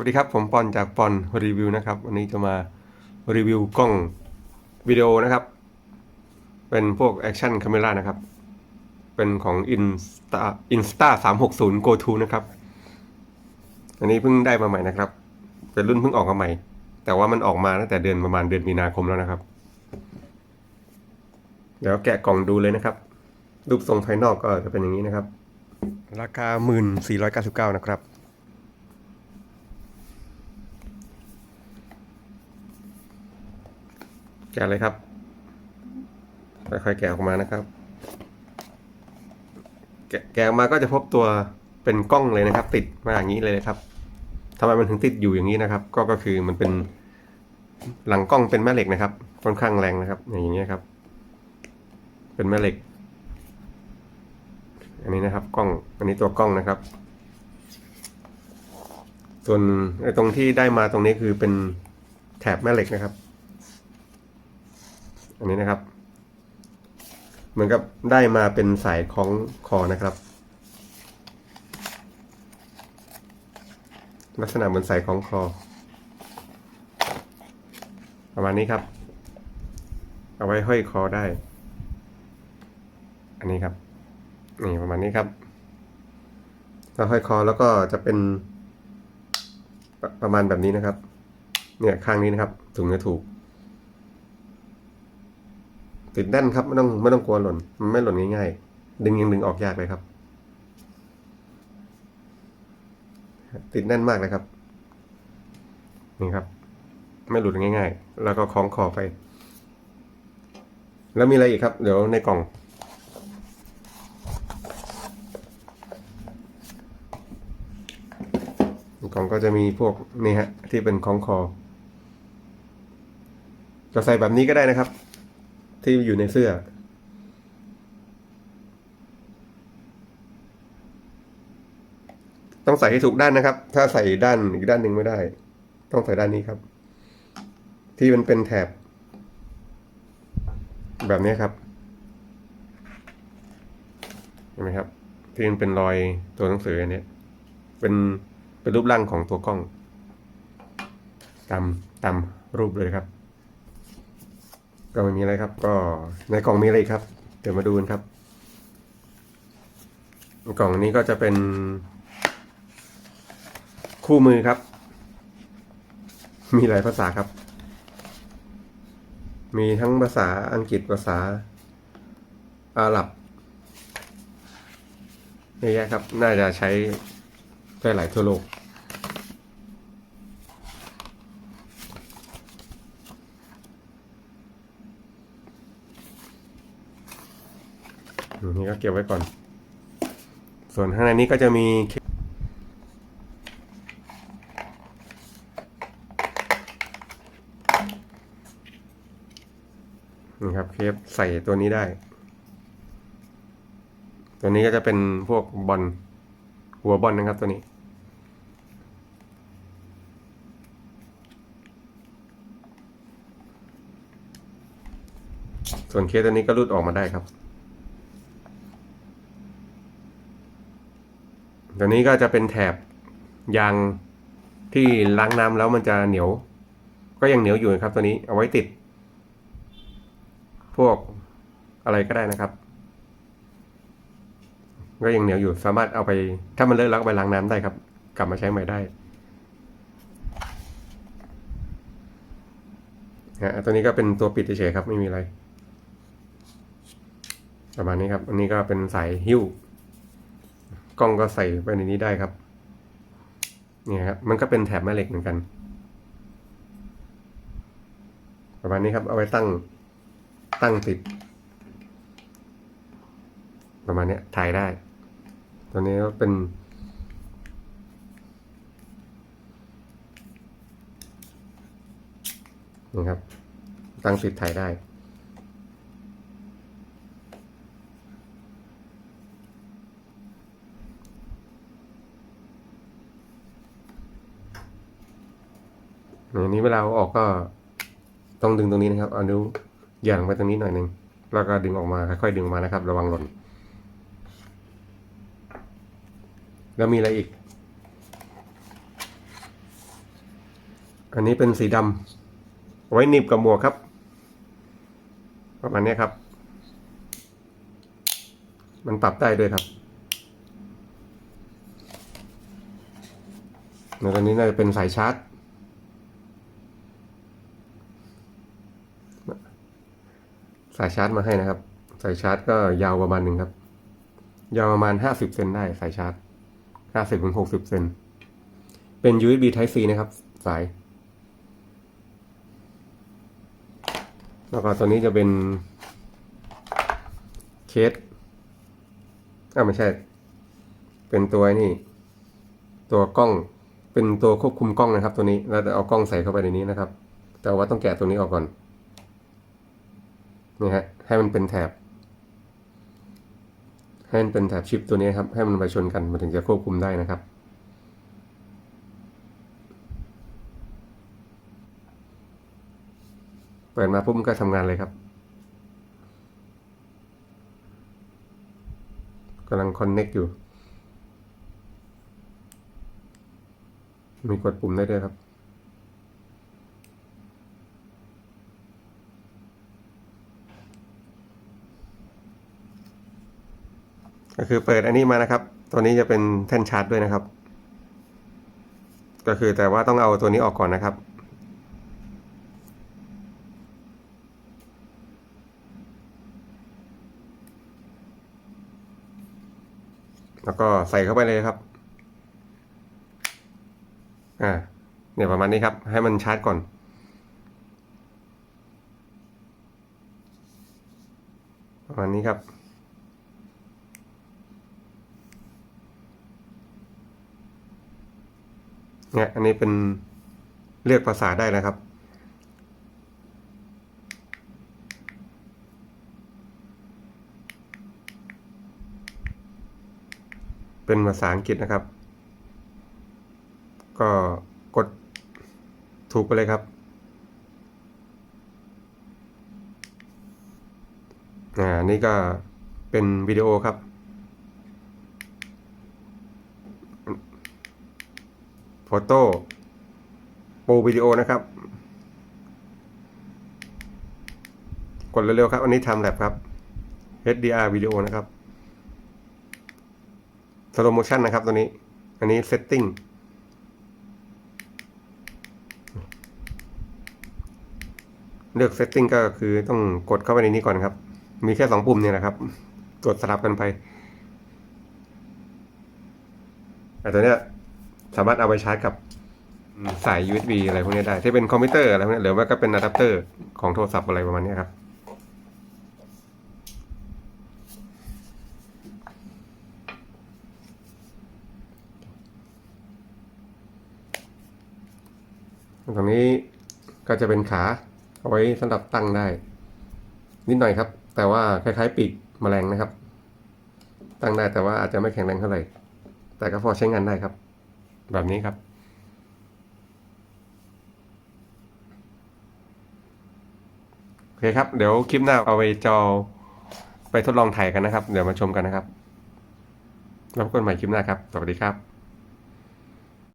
วัสดีครับ ผมปอนจากปอนรีวิวนะครับ วันนี้จะมารีวิวกล้องวิดีโอนะครับ เป็นพวกแอคชั่นคาเมรานะครับ เป็นของ Insta Insta 360 Go To นะครับ อันนี้เพิ่งได้มาใหม่นะครับ เป็นรุ่นเพิ่งออกมาใหม่ แต่ว่ามันออกมาตั้งแต่เดือนประมาณเดือนมีนาคมแล้วนะครับ เดี๋ยวแกะกล่องดูเลยนะครับ รูปทรงภายนอกก็จะเป็นอย่างนี้นะครับ ราคา 1499 นะครับ แกะเลยครับ ค่อยๆแกะออกมานะครับ แกะออกมาก็จะพบตัวเป็นกล้องเลยนะครับ ติดมาอย่างนี้เลยนะครับทำไมมันถึงติดอยู่อย่างนี้นะครับ ก็ก็คือมันเป็นหลังกล้องเป็นแม่เหล็กนะครับ ค่อนข้างแรงนะครับ อย่างนี้ยครับ เป็นแม่เหล็ก อันนี้นะครับกล้อง อันนี้ตัวกล้องนะครับ ส่วนไอ้ตรงที่ได้มาตรงนี้คือเป็นแถบแม่เหล็กนะครับ อันนี้นะครับ เหมือนกับได้มาเป็นสายคล้องคอนะครับ ลักษณะเหมือนสายคล้องคอ ประมาณนี้ครับ เอาไว้ห้อยคอได้ อันนี้ครับ นี่ประมาณนี้ครับถ้าห้อยคอแล้วก็จะเป็นประประมาณแบบนี้นะครับ เนี่ยข้างนี้นะครับถุงจะถูก ติดแน่นครับไม่ต้องไม่ต้องกลัวหล่นมันไม่หล่นง่ายๆ ดึงยังดึงออกยากเลยครับ ติดแน่นมากเลยครับนี่ครับ ไม่หลุดง่ายๆ แล้วก็คล้องคอไป แล้วมีอะไรอีกครับ เดี๋ยวในกล่อง กล่องก็จะมีพวกนี่ฮะ ที่เป็นคล้องคอจะใส่แบบนี้ก็ได้นะครับ ที่อยู่ในเสื้อ ต้องใส่ให้ถูกด้านนะครับ ถ้าใส่ด้านอีกด้านหนึ่งไม่ได้ ต้องใส่ด้านนี้ครับ ที่มันเป็นแถบ แบบนี้ครับเห็นไหมครับ ที่มันเป็นรอยตัวหนังสืออันนี้เป็นเป็นรูปร่างของตัวกล้องตามตามรูปเลยครับ ก็ไม่มีอะไรครับ ก็ในกล่องมีอะไรครับ เดี๋ยวมาดูกันครับ กล่องนี้ก็จะเป็น คู่มือครับ มีหลายภาษาครับ มีทั้งภาษาอังกฤษภาษา อาหรับเยอะแยะครับ น่าจะใช้ได้หลายทั่วโลก นี่ก็เก็บไว้ก่อน ส่วนข้างในนี้ก็จะมีนี่ครับเคปใส่ตัวนี้ได้ ตัวนี้ก็จะเป็นพวกบอลหัวบอลนะครับตัวนี้ ส่วนเคสตัวนี้ก็รูดออกมาได้ครับ ตัวนี้ก็จะเป็นแถบยางที่ล้างน้ำแล้วมันจะเหนียว ก็ยังเหนียวอยู่นะครับตัวนี้เอาไว้ติด พวกอะไรก็ได้นะครับ ก็ยังเหนียวอยู่สามารถเอาไป ถ้ามันเลอะแล้วก็ไปล้างน้ำได้ครับ กลับมาใช้ใหม่ได้นะตัวนี้ก็เป็นตัวปิดเฉยๆครับไม่มีอะไร ประมาณนี้ครับ อันนี้ก็เป็นสายหิ้ว กล้องก็ใส่ไปในนี้ได้ครับเนี่ยครับมันก็เป็นแถบแม่เหล็กเหมือนกัน ประมาณนี้ครับ เอาไว้ตั้งตั้งติด ประมาณนี้ถ่ายได้ ตัวนี้ก็เป็นนี่ครับตั้งติดถ่ายได้ อันนี้เวลาออกก็ต้องดึงตรงนี้นะครับ เอานิ้วหย่างไปตรงนี้หน่อยหนึ่งแล้วก็ดึงออกมาค่อยๆดึงออกมานะครับ ระวังหล่น แล้วมีอะไรอีก อันนี้เป็นสีดำไว้หนีบกับหมวกครับ ประมาณนี้ครับ มันปรับได้ด้วยครับในตอนนี้น่าจะเป็นสายชาร์จ สายชาร์จมาให้นะครับ สายชาร์จก็ยาวประมาณหนึ่งครับ ยาวประมาณห้าสิบเซนได้สายชาร์จห้าสิบถึงหกสิบเซนเป็น USB Type C นะครับ สาย แล้วก็ตัวนี้จะเป็นเคสอ่าไม่ใช่ เป็นตัวนี่ ตัวกล้อง เป็นตัวควบคุมกล้องนะครับ ตัวนี้เราจะเอากล้องใส่เข้าไปในนี้นะครับ แต่ว่าต้องแกะตัวนี้ออกก่อน นี่ฮะให้มันเป็นแถบให้มันเป็นแถบชิปตัวนี้ครับ ให้มันไปชนกันมันถึงจะควบคุมได้นะครับ เปิดมาปุ๊บก็ทำงานเลยครับกำลังคอนเน็กอยู่ มีกดปุ่มได้ด้วยครับ ก็คือเปิดอันนี้มานะครับ ตัวนี้จะเป็นแท่นชาร์จด้วยนะครับ ก็คือแต่ว่าต้องเอาตัวนี้ออกก่อนนะครับ แล้วก็ใส่เข้าไปเลยครับ อ่า เนี่ยประมาณนี้ครับ ให้มันชาร์จก่อนประมาณนี้ครับ เนี่ยอันนี้เป็นเลือกภาษาได้นะครับ เป็นภาษาอังกฤษนะครับ ก็กดถูกไปเลยครับอ่านี่ก็เป็นวิดีโอครับ โฟโต้โปรวิดีโอนะครับ กดเร็วๆครับ อันนี้ทำแลบครับ HDR วิดีโอนะครับสโลโมชันนะครับตัวนี้ อันนี้เซตติ้งเลือกเซตติ้งก็คือต้องกดเข้าไปในนี้ก่อนครับ มีแค่สองปุ่มเนี่ยนะครับ กดสลับกันไปแต่ตัวเนี้ย สามารถเอาไปชาร์จกับสาย USB อะไรพวกนี้ได้ ที่เป็นคอมพิวเตอร์อะไรพวกนี้หรือว่าก็เป็นอะแดปเตอร์ของโทรศัพท์อะไรประมาณนี้ครับ ตรงนี้ก็จะเป็นขาเอาไว้สำหรับตั้งได้ นิดหน่อยครับ แต่ว่าคล้ายๆปีกแมลงนะครับ ตั้งได้แต่ว่าอาจจะไม่แข็งแรงเท่าไหร่ แต่ก็พอใช้งานได้ครับ แบบนี้ครับ โอเคครับ เดี๋ยวคลิปหน้าเอาไปจอไปทดลองถ่ายกันนะครับ เดี๋ยวมาชมกันนะครับ แล้วพบกันใหม่คลิปหน้าครับ สวัสดีครับ